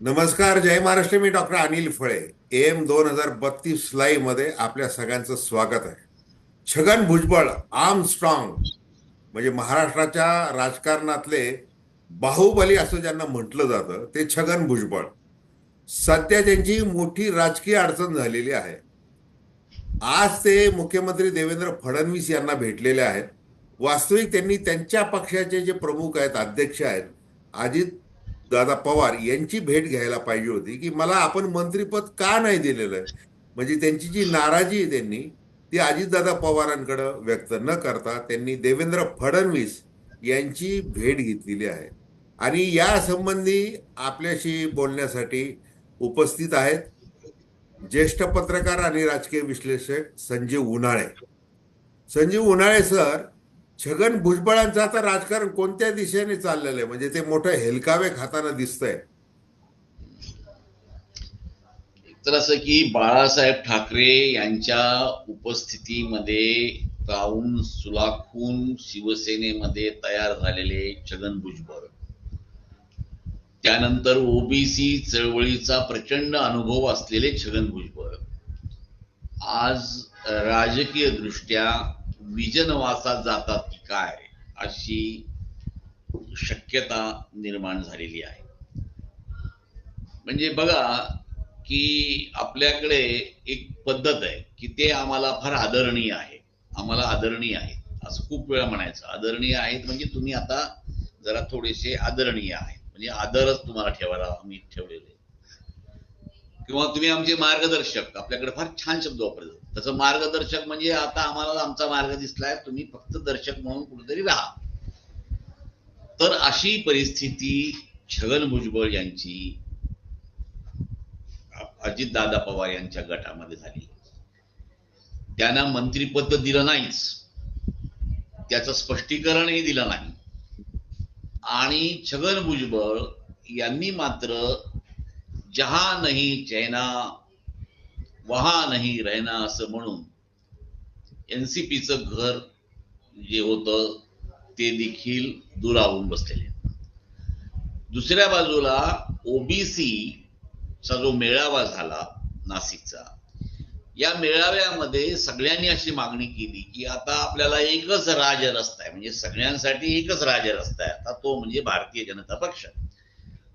नमस्कार जय महाराष्ट्र. मी डॉक्टर अनिल फळे. एम दोन हजार बत्तीस लाईव्हमध्ये आपल्या सगळ्यांचं स्वागत आहे. छगन भुजबळ आर्म स्ट्रॉंग म्हणजे महाराष्ट्राच्या राजकारणातले बाहुबली असं ज्यांना म्हटलं जातं ते छगन भुजबळ. सध्या त्यांची मोठी राजकीय अडचण झालेली आहे. आज ते मुख्यमंत्री देवेंद्र फडणवीस यांना भेटलेले आहेत. वास्तविक त्यांनी त्यांच्या पक्षाचे जे प्रमुख आहेत अध्यक्ष आहेत अजित दादा पवार यांची भेट घ्यायला पाहिजे होती की मला आपण मंत्रीपद का नाही दिलेलं? आहे म्हणजे त्यांची जी नाराजी आहे त्यांनी ती अजितदादा पवारांकडं व्यक्त न करता त्यांनी देवेंद्र फडणवीस यांची भेट घेतलेली आहे. आणि या संबंधी आपल्याशी बोलण्यासाठी उपस्थित आहेत ज्येष्ठ पत्रकार आणि राजकीय विश्लेषक संजीव उन्हाळे. संजीव उन्हाळे सर छगन भुजबळांचं आता राजकारण कोणत्या दिशेने चाललेलं आहे? म्हणजे ते मोठं हेलकावे खाताना दिसतंय. तर असं की बाळासाहेब ठाकरे यांच्या उपस्थितीमध्ये राहून सुलाखून शिवसेनेमध्ये तयार झालेले छगन भुजबळ. त्यानंतर ओबीसी चळवळीचा प्रचंड अनुभव असलेले छगन भुजबळ. आज राजकीय दृष्ट्या विजनवासात जातात की काय अशी शक्यता निर्माण झालेली आहे. म्हणजे बघा की आपल्याकडे एक पद्धत आहे की ते आम्हाला फार आदरणीय आहे. आम्हाला आदरणीय आहेत असं खूप वेळा म्हणायचं. आदरणीय आहेत म्हणजे तुम्ही आता जरा थोडेसे आदरणीय आहेत. म्हणजे आदरच तुम्हाला ठेवायला आम्ही ठेवलेले किंवा तुम्ही आमचे मार्गदर्शक आपल्याकडे फार छान शब्द वापरतात तसं मार्गदर्शक म्हणजे आता आम्हाला आमचा मार्ग दिसलाय तुम्ही फक्त दर्शक म्हणून कुठेतरी राहा. तर अशी परिस्थिती छगन भुजबळ यांची अजितदादा पवार यांच्या गटामध्ये झाली. त्यांना मंत्रीपद दिलं नाहीच. त्याचं स्पष्टीकरणही दिलं नाही. आणि छगन भुजबळ यांनी मात्र जहा नाही चैना वहा नाही रहना असं म्हणून एनसीपीचं घर जे होतं ते देखील दुरावून बसलेले दुसऱ्या बाजूला ओबीसी चा जो मेळावा झाला नाशिकचा या मेळाव्यामध्ये सगळ्यांनी अशी मागणी केली की आता आपल्याला एकच राजरस्ता आहे. म्हणजे सगळ्यांसाठी एकच राजरस्ता आहे. आता तो म्हणजे भारतीय जनता पक्ष.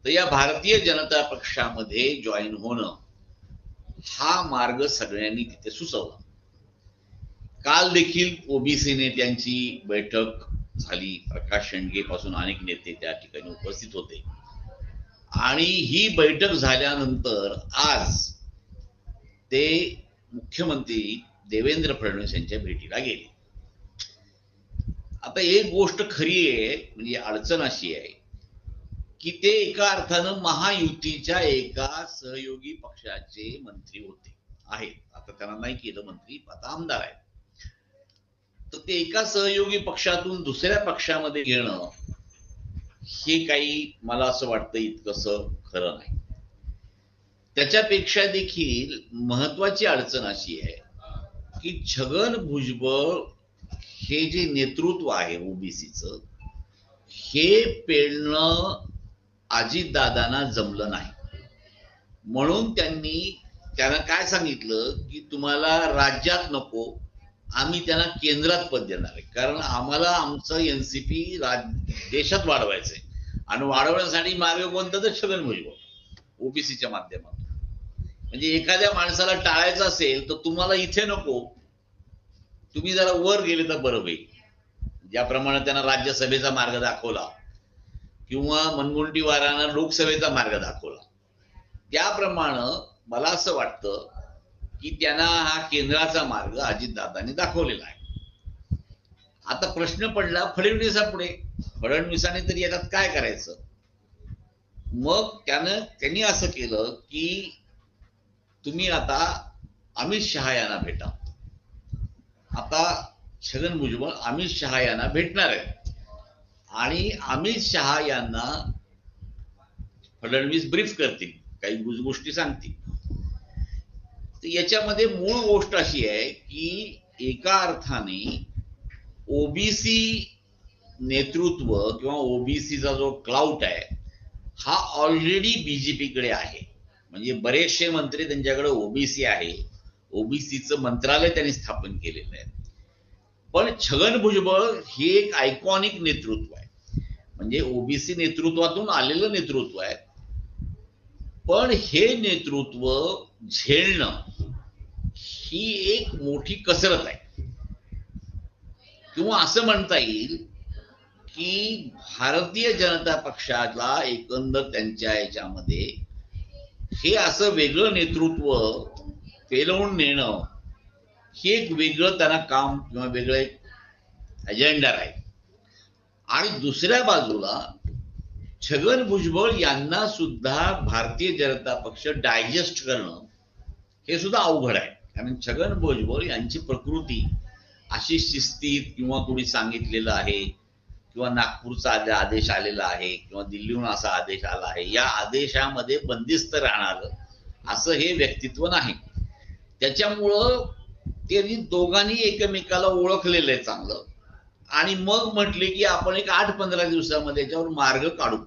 तर या भारतीय जनता पक्षामध्ये जॉईन होणं हा मार्ग सगळ्यांनी तिथे सुचवला. काल देखील ओबीसी नेत्यांची बैठक झाली. प्रकाश शेंडगे पासून अनेक नेते त्या ठिकाणी उपस्थित होते. आणि ही बैठक झाल्यानंतर आज ते मुख्यमंत्री देवेंद्र फडणवीस यांच्या भेटीला गेले. आता एक गोष्ट खरी आहे म्हणजे अडचण अशी आहे की ते एका अर्थानं महायुतीच्या एका सहयोगी पक्षाचे मंत्री होते आहेत. आता त्यांना नाही केलं मंत्री आता आमदार आहेत. तर ते एका सहयोगी पक्षातून दुसऱ्या पक्षामध्ये घेणं हे काही मला असं वाटतं इतकस खरं नाही. त्याच्यापेक्षा देखील महत्वाची अडचण अशी आहे की छगन भुजबळ हे जे नेतृत्व आहे ओबीसीचं हे पेळणं अजितदादांना जमलं नाही. म्हणून त्यांनी त्यांना काय सांगितलं की तुम्हाला राज्यात नको आम्ही त्यांना केंद्रात पद देणार आहे. कारण आम्हाला आमचं एनसीपी राज देशात वाढवायचंय. आणि वाढवण्यासाठी मार्ग कोणता तर छगन भुजबळ ओबीसीच्या माध्यमातून. म्हणजे एखाद्या माणसाला टाळायचं असेल तर तुम्हाला इथे नको. तुम्ही जरा वर गेले तर बरं होईल. ज्याप्रमाणे त्यांना राज्यसभेचा मार्ग दाखवला. किंवा मनगुंटीवारानं लोकसभेचा मार्ग दाखवला. त्याप्रमाणे मला असं वाटतं की त्यांना हा केंद्राचा मार्ग अजितदादांनी दाखवलेला आहे. आता प्रश्न पडला फडणवीसापुढे फडणवीसाने तरी याच्यात काय करायचं? मग त्यानं त्यांनी असं केलं की तुम्ही आता अमित शहा यांना भेटा. आता छगन भुजबळ अमित शहा यांना भेटणार आहे. आणि अमित शहा यांना फडणवीस ब्रीफ करतील काही गोष्टी सांगतील. याच्यामध्ये मूळ गोष्ट अशी आहे की एका अर्थाने ओबीसी नेतृत्व किंवा ओबीसीचा जो क्लाउट आहे हा ऑलरेडी बीजेपीकडे आहे. म्हणजे बरेचसे मंत्री त्यांच्याकडे ओबीसी आहे. ओबीसीचं मंत्रालय त्यांनी स्थापन केलेलं आहे. पण छगन भुजबळ हे एक आयकॉनिक नेतृत्व आहे. म्हणजे ओबीसी नेतृत्वातून आलेलं नेतृत्व आहे. पण हे नेतृत्व झेलणं ही एक मोठी कसरत आहे. किंवा असं म्हणता येईल की भारतीय जनता पक्षाला एकंदर त्यांच्या याच्यामध्ये हे असं वेगळं नेतृत्व पेलवून नेणं हे एक वेगळं त्यांना काम किंवा वेगळं एक अजेंडा राहील. आणि दुसऱ्या बाजूला छगन भुजबळ यांना सुद्धा भारतीय जनता पक्ष डायजेस्ट करणं हे सुद्धा अवघड आहे. कारण छगन भुजबळ यांची प्रकृती अशी शिस्तीत किंवा कोणी सांगितलेलं आहे किंवा नागपूरचा आदेश आलेला आहे किंवा दिल्लीहून असा आदेश आला आहे या आदेशामध्ये बंदिस्त राहणार असं हे व्यक्तित्व नाही. त्याच्यामुळं त्यांनी दोघांनी एकमेकाला ओळखलेलं आहे चांगलं. आणि मग म्हटले की आपण एक आठ पंधरा दिवसामध्ये याच्यावर मार्ग काढू.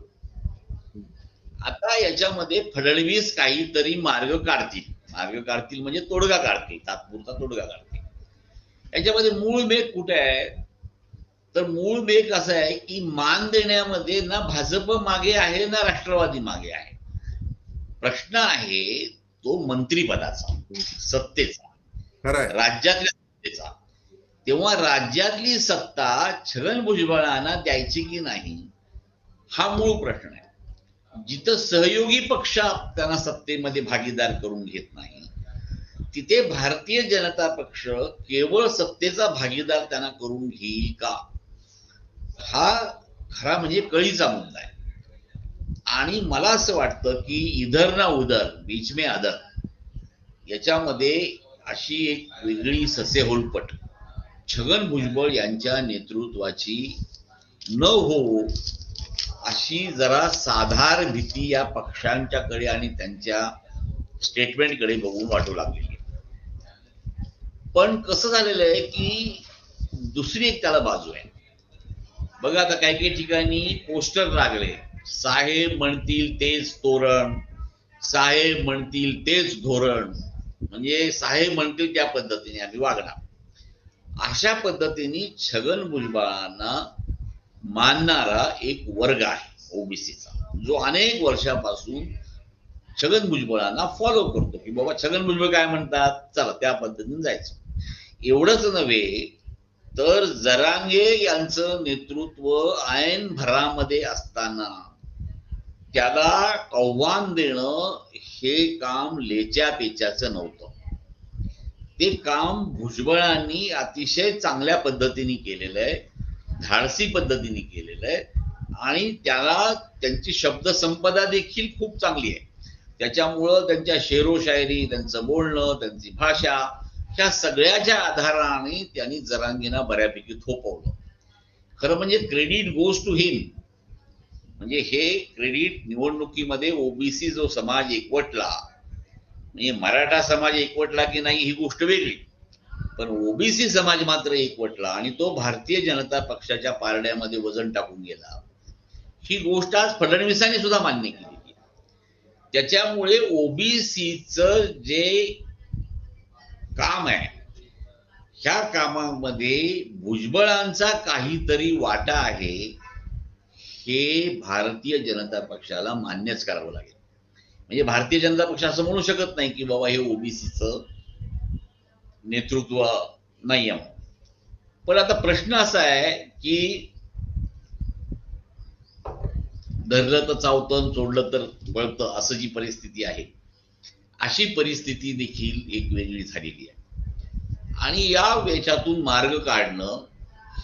आता याच्यामध्ये फडणवीस काहीतरी मार्ग काढतील. मार्ग काढतील म्हणजे तोडगा काढतील तात्पुरता तोडगा काढतील. याच्यामध्ये मूळ मेघ कुठे आहे? तर मूळ मेघ असं आहे की मान देण्यामध्ये ना भाजप मागे आहे ना राष्ट्रवादी मागे आहे. प्रश्न आहे तो मंत्रीपदाचा सत्तेचा राज्यातल्या सत्तेचा. तेव्हा राज्यातली सत्ता छगन भुजबळांना द्यायची की नाही हा मूळ प्रश्न आहे. जिथं सहयोगी पक्ष त्यांना सत्तेमध्ये भागीदार करून घेत नाही तिथे भारतीय जनता पक्ष केवळ सत्तेचा भागीदार त्यांना करून घेईल का? हा खरा म्हणजे कळीचा मुद्दा आहे. आणि मला असं वाटतं की इधर ना उधर बीच में आदर याच्यामध्ये अशी एक वेगळी ससेहोलपट छगन भुजबळ यांच्या नेतृत्वाची न हो अशी जरा साधार भीती या पक्षांच्याकडे आणि त्यांच्या स्टेटमेंटकडे बघून वाटू लागलेली पण कसं झालेलं आहे की दुसरी एक त्याला बाजू आहे. बघा आता काही काही ठिकाणी पोस्टर लागले. साहेब म्हणतील तेच तोरण साहेब म्हणतील तेच धोरण. म्हणजे साहेब म्हणतील त्या पद्धतीने आम्ही वागणार. अशा पद्धतीने छगन भुजबळांना मानणारा एक वर्ग आहे ओबीसीचा. जो अनेक वर्षापासून छगन भुजबळांना फॉलो करतो की बाबा छगन भुजबळ काय म्हणतात? चला त्या पद्धतीने जायचं. एवढंच नव्हे तर जरांगे यांचं नेतृत्व ऐन भरामध्ये असताना त्याला आव्हान देणं हे काम लेच्या पेच्याचं नव्हतं. ते काम भुजबळांनी अतिशय चांगल्या पद्धतीने केलेलं आहे धाडसी पद्धतीने केलेलं आहे आणि त्याला त्यांची शब्दसंपदा देखील खूप चांगली आहे. त्याच्यामुळं त्यांच्या शेरो शायरी त्यांचं बोलणं त्यांची भाषा ह्या सगळ्याच्या आधाराने त्यांनी जरांगीना बऱ्यापैकी थोपवलं. खरं म्हणजे क्रेडिट गोज टू हिम. म्हणजे हे क्रेडिट निवडणुकीमध्ये ओबीसी जो समाज एकवटला म्हणजे मराठा समाज एकवटला की नाही ही गोष्ट वेगळी. पण ओबीसी समाज मात्र एकवटला आणि तो भारतीय जनता पक्षाच्या पारड्यामध्ये वजन टाकून गेला. ही गोष्ट आज फडणवीसांनी सुद्धा मान्य केली. त्याच्यामुळे ओबीसीचं जे काम आहे ह्या कामामध्ये भुजबळांचा काहीतरी वाटा आहे हे भारतीय जनता पक्षाला मान्यच करावं लागेल. म्हणजे भारतीय जनता पक्ष असं म्हणू शकत नाही की बाबा हे ओबीसीचं नेतृत्व नाही आहे पण आता प्रश्न असा आहे की धरलं तर चावतं सोडलं तर वळतं असं जी परिस्थिती आहे अशी परिस्थिती देखील एक वेगळी झालेली आहे. आणि या वेचातून मार्ग काढणं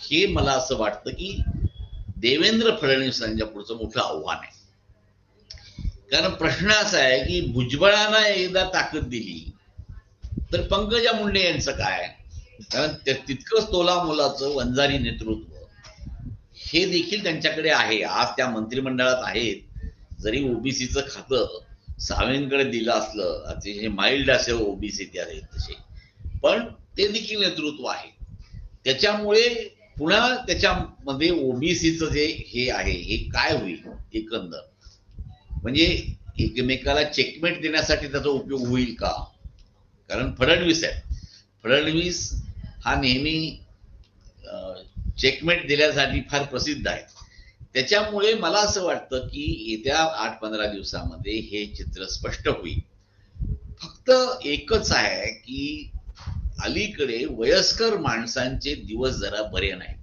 हे मला असं वाटतं की देवेंद्र फडणवीसांच्या पुढचं मोठं आव्हान आहे. कारण प्रश्न असा आहे की भुजबळांना एकदा ताकद दिली तर पंकजा मुंडे यांचं काय? कारण तितकंच तोला मुलाचं वंजारी नेतृत्व हे देखील त्यांच्याकडे आहे. आज त्या मंत्रिमंडळात आहेत. जरी ओबीसीचं खातं सावेंकडे दिलं असलं अतिशय माइल्ड असे ओबीसी ते आहेत तसे. पण ते देखील नेतृत्व आहे. त्याच्यामुळे पुन्हा त्याच्यामध्ये ओबीसीचं जे हे आहे हे काय होईल? एकंदर म्हणजे एकमेकाला चेकमेट देण्यासाठी त्याचा उपयोग होईल का? कारण फडणवीस आहे फडणवीस हा नेहमी चेकमेट दिल्यासाठी फार प्रसिद्ध आहे. त्याच्यामुळे मला असं वाटतं की येत्या आठ पंधरा दिवसामध्ये हे चित्र स्पष्ट होईल. फक्त एकच आहे की अलीकडे वयस्कर माणसांचे दिवस जरा बरे नाही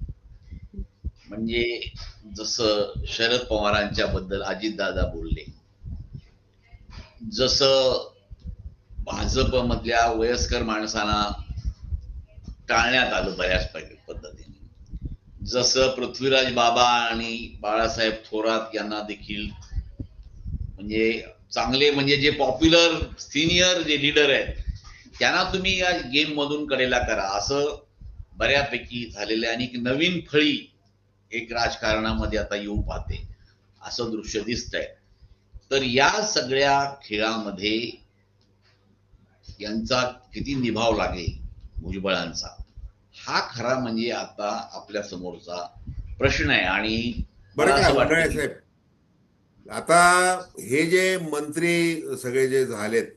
म्हणजे जसं शरद पवारांच्या बद्दल अजितदादा बोलले जसं भाजप मधल्या वयस्कर माणसांना टाळण्यात आलं बऱ्याच पद्धतीने. जसं पृथ्वीराज बाबा आणि बाळासाहेब थोरात यांना देखील म्हणजे चांगले म्हणजे जे पॉप्युलर सिनियर जे लीडर आहेत त्यांना तुम्ही या गेम मधून कडेला करा. असं बऱ्यापैकी झालेलं आहे. आणि एक नवीन फळी एक राजकारणामध्ये आता येऊ पाहते. असं दृश्य दिसतंय. तर या सगळ्या खेळामध्ये यांचा किती निभाव लागेल भुजबळांचा? हा खरा म्हणजे आता आपल्या समोरचा प्रश्न आहे आणि बरं आता हे जे मंत्री सगळे जे झालेत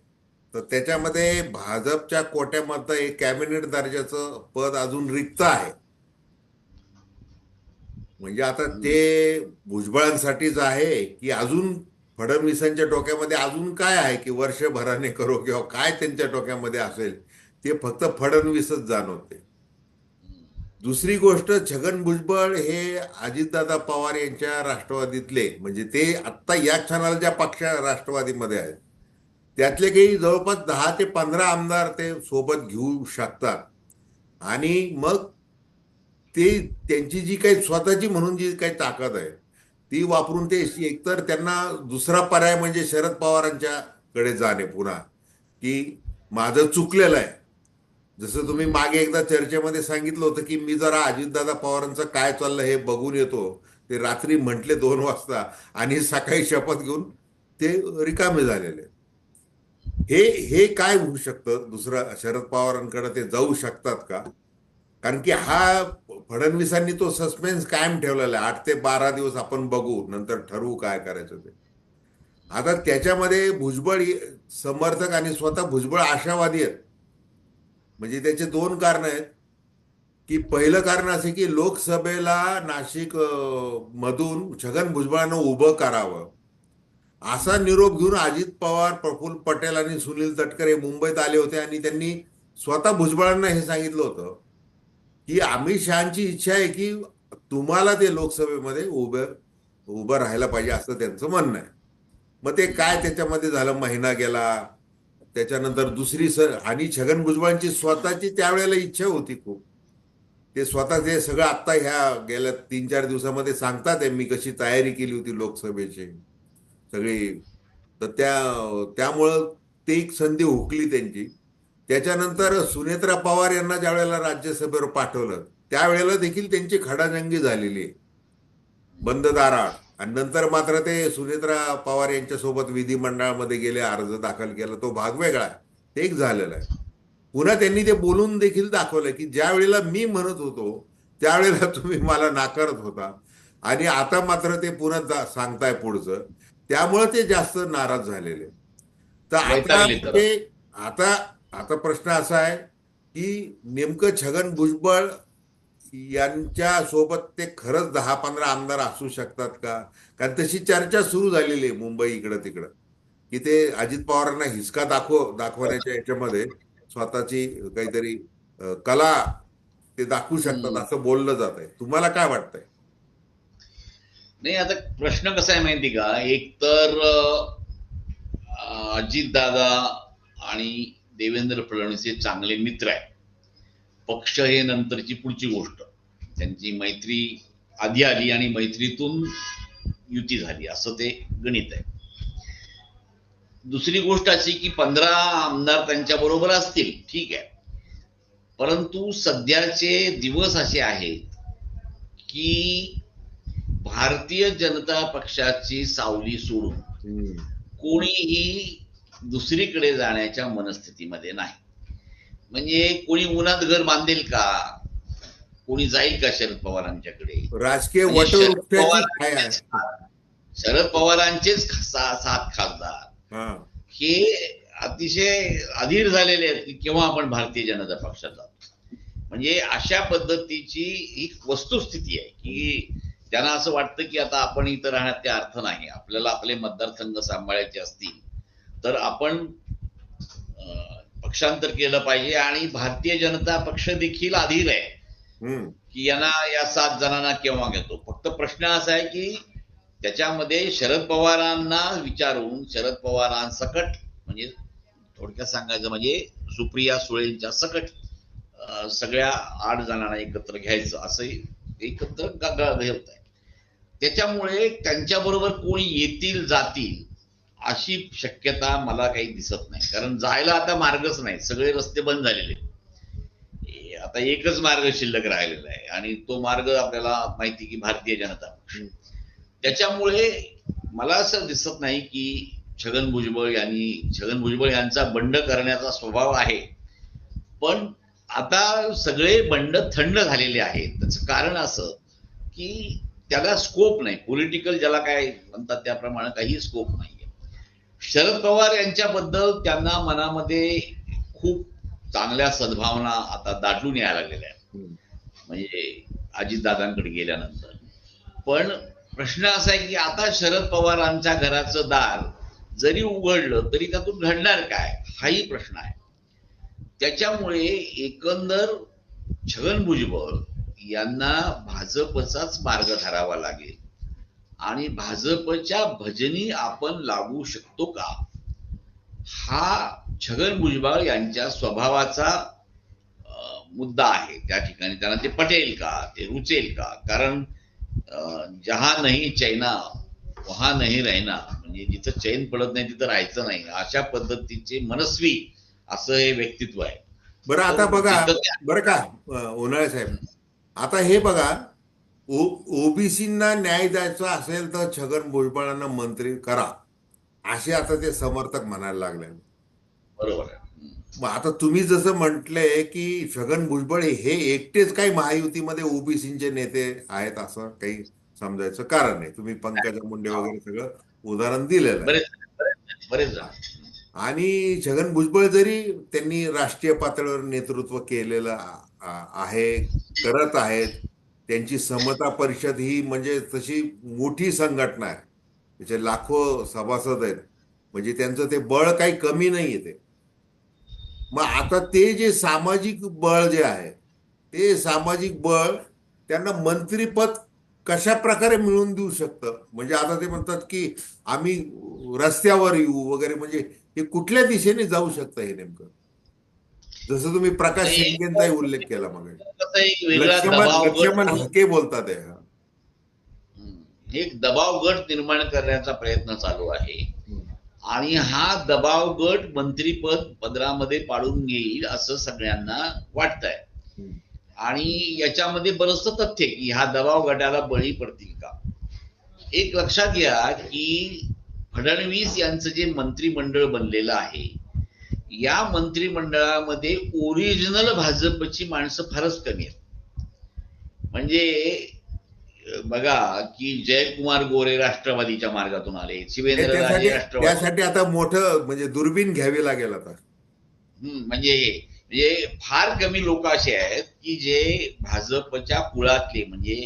तर त्याच्यामध्ये भाजपच्या कोट्यामधलं एक कॅबिनेट दर्जाचं पद अजून रिक्त आहे. म्हणजे आता ते भुजबळांसाठीच आहे की अजून फडणवीसांच्या डोक्यामध्ये अजून काय आहे की वर्षभराने करो किंवा काय त्यांच्या डोक्यामध्ये असेल ते फक्त फडणवीसच जाणवते. दुसरी गोष्ट छगन भुजबळ हे अजितदादा पवार यांच्या राष्ट्रवादीतले म्हणजे ते आत्ता या क्षणाला ज्या पक्षा राष्ट्रवादीमध्ये आहेत त्यातले काही जवळपास दहा ते पंधरा आमदार ते सोबत घेऊ शकतात. आणि मग ते त्यांची जी काही स्वतःची म्हणून जी काही ताकद आहे ती वापरून ते एकतर त्यांना दुसरा पर्याय म्हणजे शरद पवारांच्याकडे जाणे पुन्हा. की माझं चुकलेलं आहे. जसं तुम्ही मागे एकदा चर्चेमध्ये सांगितलं होतं की मी जरा अजितदादा पवारांचं काय चाललं हे बघून येतो. ते रात्री म्हटले दोन वाजता आणि सकाळी शपथ घेऊन ते रिकामे झालेले. हे हे काय होऊ शकतं? दुसरं शरद पवारांकडे ते जाऊ शकतात का? कारण की हा फडणवीसांनी तो सस्पेन्स कायम ठेवलेला आहे. आठ ते बारा दिवस आपण बघू नंतर ठरवू काय करायचं ते. आता त्याच्यामध्ये भुजबळ समर्थक आणि स्वतः भुजबळ आशावादी आहेत. म्हणजे त्याचे दोन कारण आहेत. की पहिलं कारण असे की लोकसभेला नाशिक मधून छगन भुजबळांना उभं करावं. असा निरोप घेऊन अजित पवार प्रफुल्ल पटेल आणि सुनील तटकरे मुंबईत आले होते आणि त्यांनी स्वतः भुजबळांना हे सांगितलं होतं. की अमित शहाची इच्छा आहे की तुम्हाला ते लोकसभेमध्ये उभं उभं राहायला पाहिजे असं त्यांचं म्हणणं आहे. मग ते काय त्याच्यामध्ये झालं? महिना गेला. त्याच्यानंतर दुसरी सर आणि छगन भुजबळांची स्वतःची त्यावेळेला इच्छा होती खूप. ते स्वतः ते सगळं आत्ता ह्या गेल्या तीन चार दिवसामध्ये सांगतात आहे मी कशी तयारी केली होती लोकसभेची. सगळी तर त्या त्यामुळं ते एक संधी हुकली त्यांची. त्याच्यानंतर सुनेत्रा पवार यांना ज्या वेळेला राज्यसभेवर पाठवलं त्यावेळेला देखील त्यांची खडाजंगी झालेली आहे. बंद दाराळ आणि नंतर मात्र ते सुनेत्रा पवार यांच्यासोबत विधिमंडळामध्ये गेले अर्ज दाखल केला. तो भाग वेगळा आहे. ते एक झालेला आहे. पुन्हा त्यांनी ते बोलून देखील दाखवलं की ज्या वेळेला मी म्हणत होतो त्यावेळेला तुम्ही मला नाकारत होता. आणि आता मात्र ते पुन्हा सांगताय पुढचं. त्यामुळे ते जास्त नाराज झालेले तर आता ते आता आता प्रश्न असा आहे की नेमकं छगन भुजबळ यांच्या सोबत ते खरंच दहा पंधरा आमदार असू शकतात का? कारण तशी चर्चा सुरू झालेली आहे मुंबई इकडं तिकडं. की ते अजित पवारांना हिसका दाखव दाखवण्याच्या याच्यामध्ये स्वतःची काहीतरी कला ते दाखवू शकतात असं बोललं जात आहे. तुम्हाला काय वाटतंय? नाही आता प्रश्न कसा आहे माहिती का? एक तर अजितदादा आणि देवेंद्र फडणवीस हे चांगले मित्र आहेत. पक्ष हे नंतरची पुढची गोष्ट. त्यांची मैत्री आधी आली आणि मैत्रीतून युती झाली असं ते गणित आहे. दुसरी गोष्ट अशी की पंधरा आमदार त्यांच्या बरोबर असतील ठीक आहे. परंतु सध्याचे दिवस असे आहेत की भारतीय जनता पक्षाची सावली सोडून कोणीही दुसरीकडे जाण्याच्या मनस्थितीमध्ये नाही. म्हणजे कोणी उन्हात घर बांधेल का? कोणी जाईल का शरद पवारांच्याकडे? राजकीय म्हणजे शरद वटवृक्षाची पवार काय आहे शरद पवारांचेच सात खासदार. हा. हे अतिशय अधीर झालेले आहेत की केव्हा आपण भारतीय जनता पक्षात जातो म्हणजे अशा पद्धतीची ही वस्तुस्थिती आहे की त्यांना असं वाटतं की आता आपण इथं राहण्यात ते अर्थ नाही. आपल्याला आपले मतदारसंघ सांभाळायचे असतील. तर आपण पक्षांतर केलं पाहिजे आणि भारतीय जनता पक्ष देखील अधीर आहे. की यांना या सात जणांना केव्हा घेतो? फक्त प्रश्न असा आहे की त्याच्यामध्ये शरद पवारांना विचारून शरद पवारांसकट म्हणजे थोडक्यात सांगायचं म्हणजे सुप्रिया सुळेंच्या सकट सगळ्या आठ जणांना एकत्र घ्यायचं असं एकत्र होत आहे त्याच्यामुळे त्यांच्याबरोबर कोणी येतील जातील अशी शक्यता मला काही दिसत नाही. कारण जायला आता मार्गच नाही. सगळे रस्ते बंद झालेले आता एकच मार्ग शिल्लक राहिलेला आहे. आणि तो मार्ग आपल्याला माहिती की भारतीय जनता त्याच्यामुळे मला असं दिसत नाही की छगन भुजबळ यांनी छगन भुजबळ यांचा बंड करण्याचा स्वभाव आहे. पण आता सगळे बंड थंड झालेले आहेत. त्याचं कारण असं की त्याला स्कोप नाही. पॉलिटिकल ज्याला काय म्हणतात त्याप्रमाणे काही स्कोप नाहीये. शरद पवार यांच्याबद्दल त्यांना मनामध्ये खूप चांगल्या सद्भावना आता दाटून यायला लागलेल्या आहेत. म्हणजे अजितदादांकडे गेल्यानंतर. पण प्रश्न असा आहे की आता शरद पवारांच्या घराचं दार जरी उघडलं तरी त्यातून घडणार काय? हाही प्रश्न आहे. त्याच्यामुळे एकंदर छगन भुजबळ यांना भाजपचाच मार्ग धरावा लागेल. आणि भाजपच्या भजनी आपण लागू शकतो का? हा छगन भुजबळ यांच्या स्वभावाचा मुद्दा आहे. त्या ठिकाणी त्यांना ते पटेल का? ते रुचेल का? कारण जहा नाही चैना वहा नाही राहिना म्हणजे जिथं चैन पडत नाही तिथं राहायचं नाही. अशा पद्धतीचे मनस्वी असं हे व्यक्तित्व आहे. बरं आता बघा. बरं का उन्हाळे साहेब. आता हे बघा ओबीसींना न्याय द्यायचा असेल तर छगन भुजबळांना मंत्री करा असे आता ते समर्थक म्हणायला लागले. बरोबर आहे. मग आता तुम्ही जसं म्हटलंय की छगन भुजबळ हे एकटेच काही महायुतीमध्ये ओबीसीचे नेते आहेत असं काही समजायचं कारण नाही. तुम्ही पंकजा मुंडे वगैरे सगळं उदाहरण दिलेलं आहे. आणि छगन भुजबळ जरी त्यांनी राष्ट्रीय पातळीवर नेतृत्व केलेलं आहे करत आहेत त्यांची समता परिषद ही म्हणजे तशी मोठी संघटना आहे. त्याचे लाखो सभासद आहेत. म्हणजे त्यांचं ते बळ काही कमी नाही ते. मग आता ते जे सामाजिक बळ जे आहे ते सामाजिक बळ त्यांना मंत्रीपद कशा प्रकारे मिळवून देऊ शकतं? म्हणजे आता ते म्हणतात की आम्ही रस्त्यावर येऊ वगैरे म्हणजे हे कुठल्या दिशेने जाऊ शकतं हे नेमकं? जसं तुम्ही प्रकाश शिंदेचाही उल्लेख केला मग. कसं एक वेगळा लक्ष्मण हके बोलतात हे. एक दबाव गट निर्माण करण्याचा प्रयत्न चालू आहे. आणि हा दबाव गट मंत्रीपद पदरामध्ये पाडून घेईल असं सगळ्यांना वाटतंय. हम्म. आणि याच्यामध्ये बरंचसं तथ्य आहे की ह्या दबाव गटाला बळी पडतील का? एक लक्षात घ्या की फडणवीस यांचं जे मंत्रिमंडळ बनलेलं आहे या मंत्रिमंडळामध्ये ओरिजिनल भाजपची माणसं फारच कमी आहेत. म्हणजे बघा की जयकुमार गोरे राष्ट्रवादीच्या मार्गातून आले शिवेंद्र राजे राष्ट्रवादी त्यासाठी आता मोठं म्हणजे दुर्बीण घ्यावी लागेल आता. म्हणजे म्हणजे फार कमी लोक असे आहेत की जे भाजपच्या कुळातले म्हणजे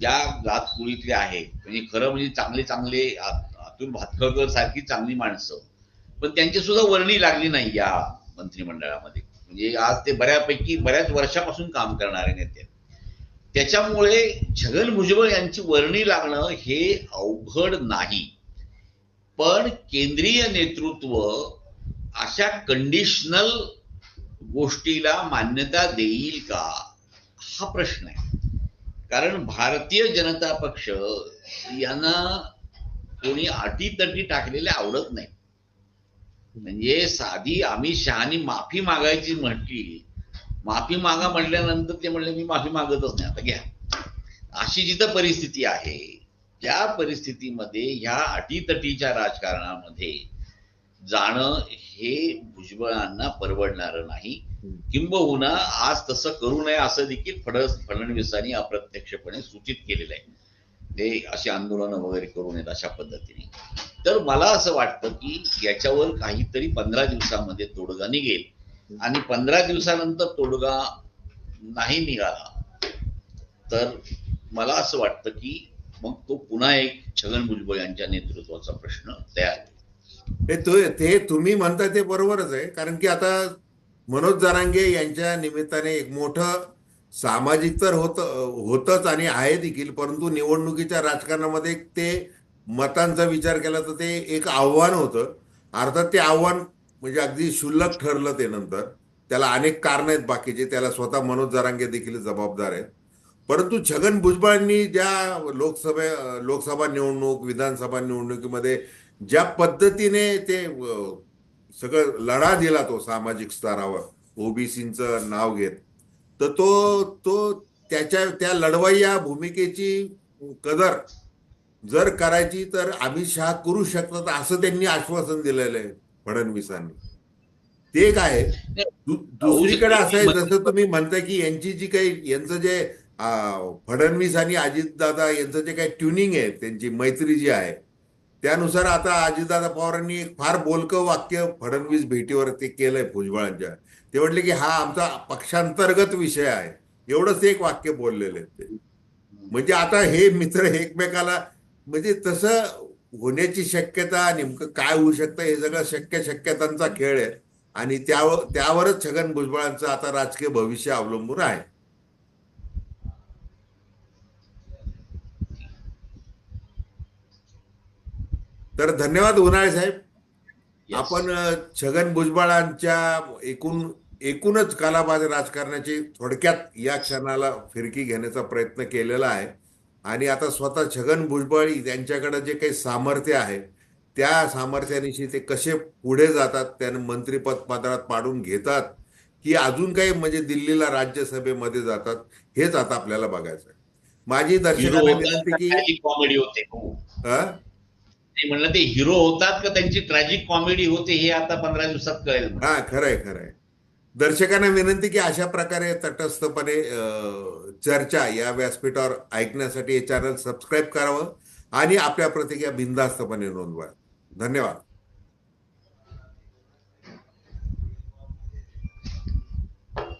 ज्या जात कुळीतले आहेत. म्हणजे खरं म्हणजे चांगले चांगले अतुल भातखळकर सारखी चांगली माणसं. पण त्यांची सुद्धा वर्णी लागली नाही या मंत्रिमंडळामध्ये. म्हणजे आज ते बऱ्यापैकी बऱ्याच वर्षापासून काम करणारे नेते. आहेत. त्याच्यामुळे छगन भुजबळ यांची वर्णी लागणं हे अवघड नाही. पण केंद्रीय नेतृत्व अशा कंडिशनल गोष्टीला मान्यता देईल का? हा प्रश्न आहे. कारण भारतीय जनता पक्ष यांना कोणी अटीतटी टाकलेले आवडत नाही. म्हणजे साधी आम्ही शहानी माफी मागायची म्हटली. माफी मागा म्हटल्यानंतर ते म्हणले मी माफी मागतच नाही. आता घ्या. अशी जिथं परिस्थिती आहे त्या परिस्थितीमध्ये ह्या अटीतटीच्या राजकारणामध्ये जाणं हे भुजबळांना परवडणार नाही. किंबहुना आज तसं करू नये असं देखील फडणवीसांनी अप्रत्यक्षपणे सूचित केलेलं आहे. ते अशी आंदोलनं वगैरे करून येत अशा पद्धतीने. तर मला असं वाटतं की याच्यावर काहीतरी पंधरा दिवसामध्ये तोडगा निघेल. आणि पंधरा दिवसानंतर तोडगा नाही निघाला तर मला असं वाटतं की मग तो पुन्हा एक छगन भुजबळ यांच्या नेतृत्वाचा प्रश्न तयार होईल. हे ते तुम्ही म्हणता ते बरोबरच आहे. कारण की आता मनोज जरांगे यांच्या निमित्ताने एक मोठं सामाजिक तर होत होतच आणि आहे देखील परंतु निवडणुकीच्या राजकारणामध्ये ते मतांचा विचार केला तर ते एक आव्हान होतं. अर्थात ते आव्हान म्हणजे अगदी क्षुल्लक ठरलं ते नंतर. त्याला अनेक कारण आहेत बाकीचे त्याला स्वतः मनोज जरांगे देखील जबाबदार आहेत. परंतु छगन भुजबळांनी ज्या लोकसभे लोकसभा निवडणूक विधानसभा निवडणुकीमध्ये ज्या पद्धतीने ते सगळं लढा दिला तो सामाजिक स्तरावर ओबीसीचं नाव घेत तर तो तो त्याच्या त्या लढवाई या भूमिकेची कदर जर करायची तर अमित शहा करू शकतात असं त्यांनी आश्वासन दिलेलं आहे फडणवीसांनी. ते काय दुसरीकडे असं आहे जसं तुम्ही म्हणता की यांची जी काही यांचं जे फडणवीस आणि अजितदादा यांचं जे काही ट्युनिंग आहे त्यांची मैत्री जी आहे त्यानुसार आता अजितदादा पवारांनी एक फार बोलकं वाक्य फडणवीस भेटीवर ते केलंय भुजबळांच्या. ते म्हटले की हा आमचा पक्षांतर्गत विषय आहे. एवढंच एक वाक्य बोललेले ते. म्हणजे आता हे मित्र एकमेकाला म्हणजे तसं होण्याची शक्यता नेमकं काय होऊ शकतं हे सगळं शक्य शक्यतांचा खेळ आहे. आणि त्यावर त्यावरच छगन भुजबळांचं आता राजकीय भविष्य अवलंबून आहे. तर धन्यवाद उन्हाळे साहेब. Yes. आपण छगन भुजबळांच्या एकूण एकूणच कालाबाज राजकारणाची थोडक्यात या क्षणाला फिरकी घेण्याचा प्रयत्न केलेला आहे. आणि आता स्वतः छगन भुजबळ यांच्याकडे जे काही सामर्थ्य आहे त्या सामर्थ्यानिशी ते कसे पुढे जातात त्यानं मंत्रिपद पदरात पाडून घेतात की अजून काही म्हणजे दिल्लीला राज्यसभेमध्ये जातात हेच आता आपल्याला बघायचं आहे. माझी दर्शकांना विनंती का म्हणलं ते हिरो होतात का? त्यांची ट्रॅजिक कॉमेडी होते हे आता पंधरा दिवसात कळेल. हा खरंय खरंय. दर्शकांना विनंती की अशा प्रकारे तटस्थपणे चर्चा या व्यासपीठावर ऐकण्यासाठी हे चॅनल सबस्क्राईब करावं आणि आपल्या प्रतिक्रिया बिनधास्तपणे नोंदवा धन्यवाद.